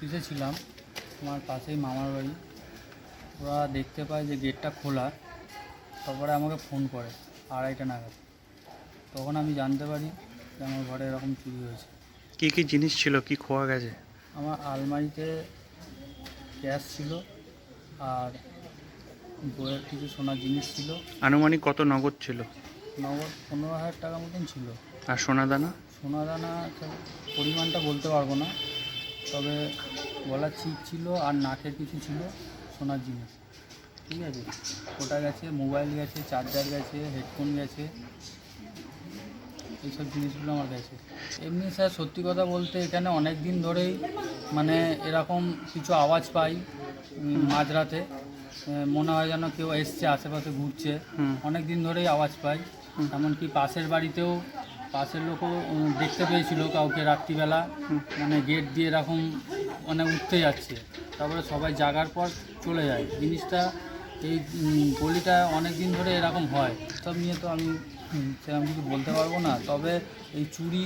ছিলাম। আমার পাশেই মামার বাড়ি। ওরা দেখতে পায় যে গেটটা খোলা। তারপরে আমাকে ফোন করে আড়াইটা নাগাদ। তখন আমি জানতে পারি যে আমার ঘরে এরকম চুরি হয়েছে। কি কি জিনিস ছিল? কি খোয়া গেছে? আমার আলমারিতে ক্যাশ ছিল আর বইয়ের কিছু সোনার জিনিস ছিল। আনুমানিক কত নগদ ছিল? নগদ পনেরো হাজার টাকা মতন ছিল। আর সোনা দানা? সোনা দানা পরিমাণটা বলতে পারব না। তবে গলার চিপ ছিল আর নাকের কিছু ছিল সোনার জিনিস। ঠিক আছে? ওটা গেছে মোবাইল গেছে চার্জার গেছে হেডফোন গেছে। এইসব জিনিসগুলো আমার গেছে। এমনি স্যার সত্যি কথা বলতে এখানে অনেক দিন ধরেই মানে এরকম কিছু আওয়াজ পাই মাঝরাতে। মনে হয় যেন কেউ এসছে আশেপাশে ঘুরছে। অনেক দিন ধরেই আওয়াজ পাই। এমনকি পাশের বাড়িতেও পাশের লোকও দেখতে পেয়েছিল কাউকে রাত্রিবেলা। মানে গেট দিয়ে এরকম মানে উঠতে যাচ্ছে। তারপরে সবাই জাগার পর চলে যায়। জিনিসটা এই গলিটা অনেক দিন ধরে এরকম হয়। সব নিয়ে তো আমি সেরকম কিছু বলতে পারব না। তবে এই চুরি,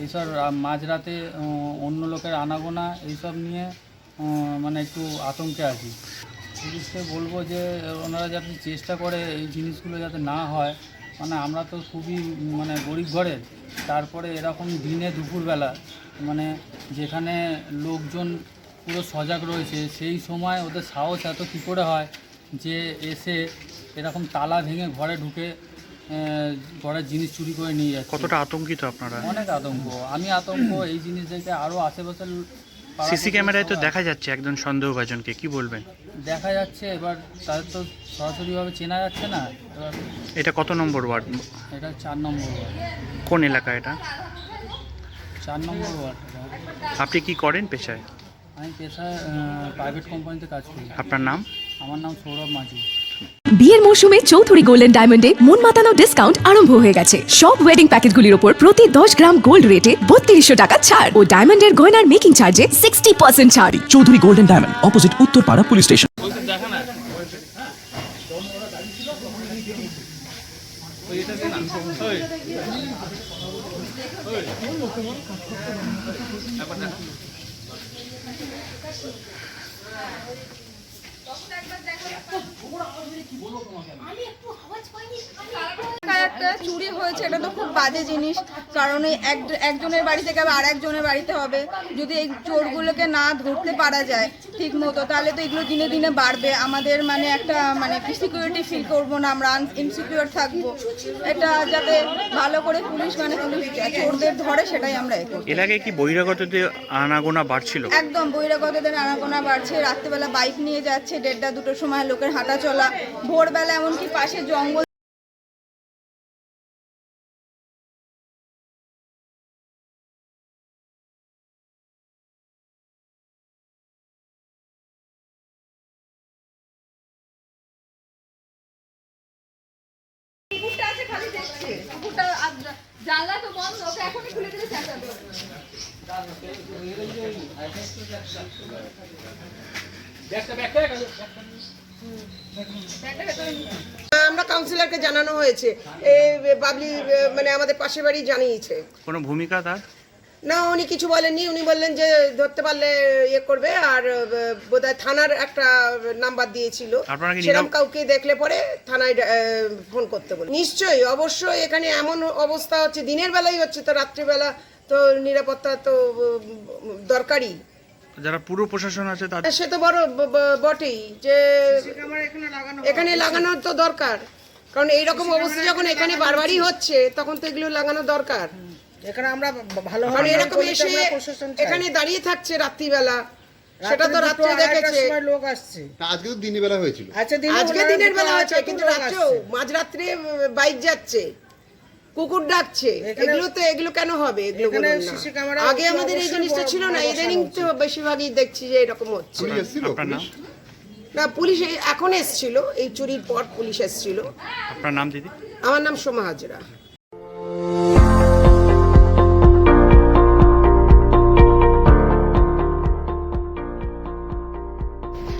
এইসব মাঝরাতে অন্য লোকের আনাগোনা, এইসব নিয়ে মানে একটু আতঙ্কে আছি। পুলিশকে বলব যে, ওনারা যাতে চেষ্টা করে এই জিনিসগুলো যাতে না হয়। মানে আমরা তো খুবই মানে গরিব ঘরের। তারপরে এরকম দিনে দুপুরবেলা মানে যেখানে লোকজন পুরো সজাগ রয়েছে সেই সময় ওদের সাহস এত কী করে হয় যে এসে এরকম তালা ভেঙে ঘরে ঢুকে ঘরের জিনিস চুরি করে নিয়ে যাচ্ছে। কতটা আতঙ্কিত আপনারা? অনেক আতঙ্ক। আমি আতঙ্ক এই জিনিস দেখে আরও আশেপাশের সিসি ক্যামেরায় তো দেখা যাচ্ছে একজন সন্দেহভাজনকে কি বলবেন? দেখা যাচ্ছে এবার তাদের তো সরাসরিভাবে চেনা যাচ্ছে না এবার এটা কত নম্বর ওয়ার্ড? এটা চার নম্বর ওয়ার্ড। কোন এলাকা এটা? চার নম্বর ওয়ার্ড এটা। আপনি কি করেন পেশায়? আমি পেশায় প্রাইভেট কোম্পানিতে কাজ করি। আপনার নাম? আমার নাম সৌরভ মাঝি। বিয়ের মৌসুমে চৌধুরী গোল্ডেন ডায়মন্ডে মন মাতানো ডিসকাউন্ট আরম্ভ হয়ে গেছে সব ওয়েডিং প্যাকেটগুলির উপর প্রতি দশ গ্রাম গোল্ড রেটে বত্রিশশো টাকা ছাড় ও ডায়মন্ডের গয়নার মেকিং চার্জে সিক্সটি পার্সেন্ট ছাড় Chowdhury golden diamond opposite Uttarpara police station টাকার একটা চুরি হয়েছে এটা তো খুব বাজে জিনিস। কারণ এই এক একজনের বাড়ি থেকে আবার আর একজনের বাড়িতে হবে। যদি এই চোরগুলোকে না ধরতে পারা যায় ঠিক মতো তাহলে তো এগুলো দিনে দিনে বাড়বে। আমাদের মানে একটা মানে সিকিউরিটি ফিল করব না আমরা ইনসিকিউর থাকব। এটা যাতে ভালো করে পুলিশ মানে পুলিশ চোরদের ধরে সেটাই আমরা এ করব। এলাকায় কি বহিরাগতদের আনাগোনা বাড়ছিল? একদম বহিরাগতদের আনাগোনা বাড়ছে। রাত্রেবেলা বাইক নিয়ে যাচ্ছে দেড়টা দুটোর সময় লোকের হাঁটা চলা ভোরবেলা এমনকি পাশে জঙ্গল জানলা তো বন্ধ ওকে এখনই খুলে দিলে চেঁচাবে আমরা কাউন্সিলরকে জানানো হয়েছে। এই বাবলি মানে আমাদের পাশের বাড়ি জানিয়েছে। কোনো ভূমিকা তার? না উনি কিছু বলেননি। উনি বললেন যে ধরতে পারলে ইয়ে করবে আর বোধহয় থানার একটা নাম্বার দিয়েছিল। আপনারা সেরকম কাউকে দেখলে পরে থানায় ফোন করতে বলে নিশ্চয়ই অবশ্যই এখানে এমন অবস্থা হচ্ছে দিনের বেলাই হচ্ছে তো রাত্রিবেলা তো নিরাপত্তা তো দরকারই। যারা পুরো প্রশাসন আছে তাদের সে তো বড় বটেই যে এখানে লাগানো তো দরকার। কারণ এইরকম অবস্থা যখন এখানে বারবারই হচ্ছে তখন তো এগুলো লাগানো দরকার। এখানে আমরা এরকম এসে এখানে দাঁড়িয়ে থাকছে রাত্রিবেলা। সেটা তো রাত্রে দেখেছে। লোক আসছে। আজকে তো দিনের বেলা হয়েছিল। আচ্ছা দিনে আজকে দিনের বেলা আড়াইটা কিন্তু আসছে। মাঝরাত্রে বাইক যাচ্ছে কুকুর ডাকছে এগুলো তো এগুলো কেন হবে? এগুলো আগে আমাদের এই জিনিসটা ছিল না ইদানিং তো বেশিরভাগই দেখছি যে এরকম হচ্ছে। না পুলিশ এখন এসছিল এই চুরির পর পুলিশ এসছিল। আপনার নাম দিদি? আমার নাম সোমা হাজরা।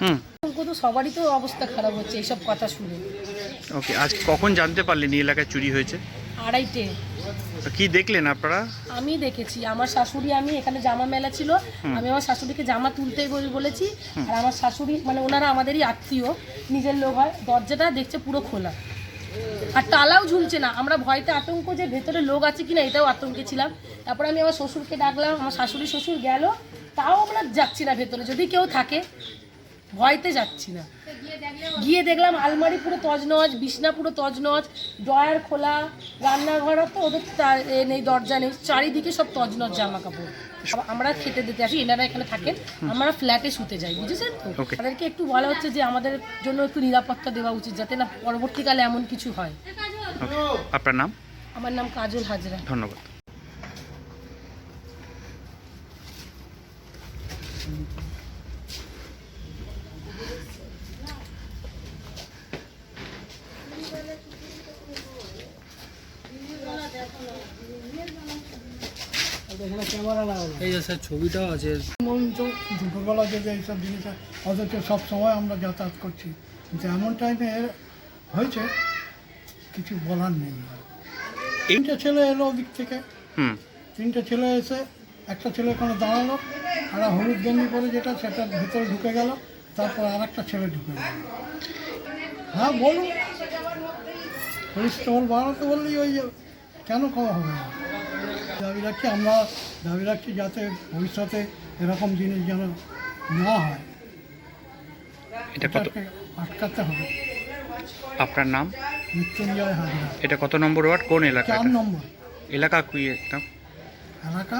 হুম। কিন্তু সবারই তো অবস্থা খারাপ হচ্ছে এইসব কথা শুনে। ওকে আজ কখন জানতে পারলেন এই এলাকায় চুরি হয়েছে? আড়াইটে। কি দেখলেন আপনারা? আমি দেখেছি আমার শাশুড়ি আমি এখানে জামা মেলা ছিল আমি আমার শাশুড়িকে জামা তুলতে বলেছি আর আমার শাশুড়ি মানে ওনারা আমাদেরই আত্মীয় নিজের লোক হয় দরজাটা দেখছে পুরো খোলা। আর তালাও ঝুলছে না। আমরা ভয়তে আতঙ্ক যে ভেতরে লোক আছে কিনা, এটাও আতঙ্কে ছিলাম। তারপরে আমি আমার শ্বশুরকে ডাকলাম, আমার শাশুড়ি শ্বশুর গেল। তাও আমরা যাচ্ছি না ভেতরে, যদি কেউ থাকে, ভয়তে যাচ্ছি না। গিয়ে দেখলাম আলমারি পুরো তজনজ বিছনা পুরো তজনজ ড্রয়ার খোলা রান্নাঘর তো ওদের নেই, দরজা নেই, চারিদিকে সব তজনজ জামা কাপড় আমরা খেতে দিতে আসি এনারা এখানে থাকেন আমরা ফ্ল্যাটে শুতে যাই বুঝেছেন? তো তাদেরকে একটু বলা হচ্ছে যে আমাদের জন্য একটু নিরাপত্তা দেওয়া উচিত যাতে না পরবর্তীকালে এমন কিছু হয়। আপনার নাম? আমার নাম কাজল হাজরা। ধন্যবাদ। এই যে স্যার ছবিটাও আছে। তো দুপুরবেলা যদি এইসব জিনিস অথচ সব সময় আমরা যাতায়াত করছি। কিন্তু এমন টাইমে হয়েছে কিছু বলার নেই। তিনটে ছেলে এলো ওদিক থেকে। হুম। তিনটে ছেলে এসে একটা ছেলে ওখানে দাঁড়াল একটা হলুদ গেঞ্জি পরে যেটা সেটা ভিতরে ঢুকে গেল তারপর আর একটা ছেলে ঢুকে গেল। হ্যাঁ বলুন। পুলিশ টহল বাড়াতে বললেই ওই যে কেন কম হবে না? দাবি রাখছি আমরা দাবি রাখছি যাতে ভবিষ্যতে এরকম জিনিস যেন না হয়। এটা কত? আটকাতে হবে। আপনার নাম? মৃত্যুঞ্জয় হাজরা। এটা কত নম্বর ওয়ার্ড? কোন এলাকা চার নম্বর। এলাকা কি এটা? এলাকা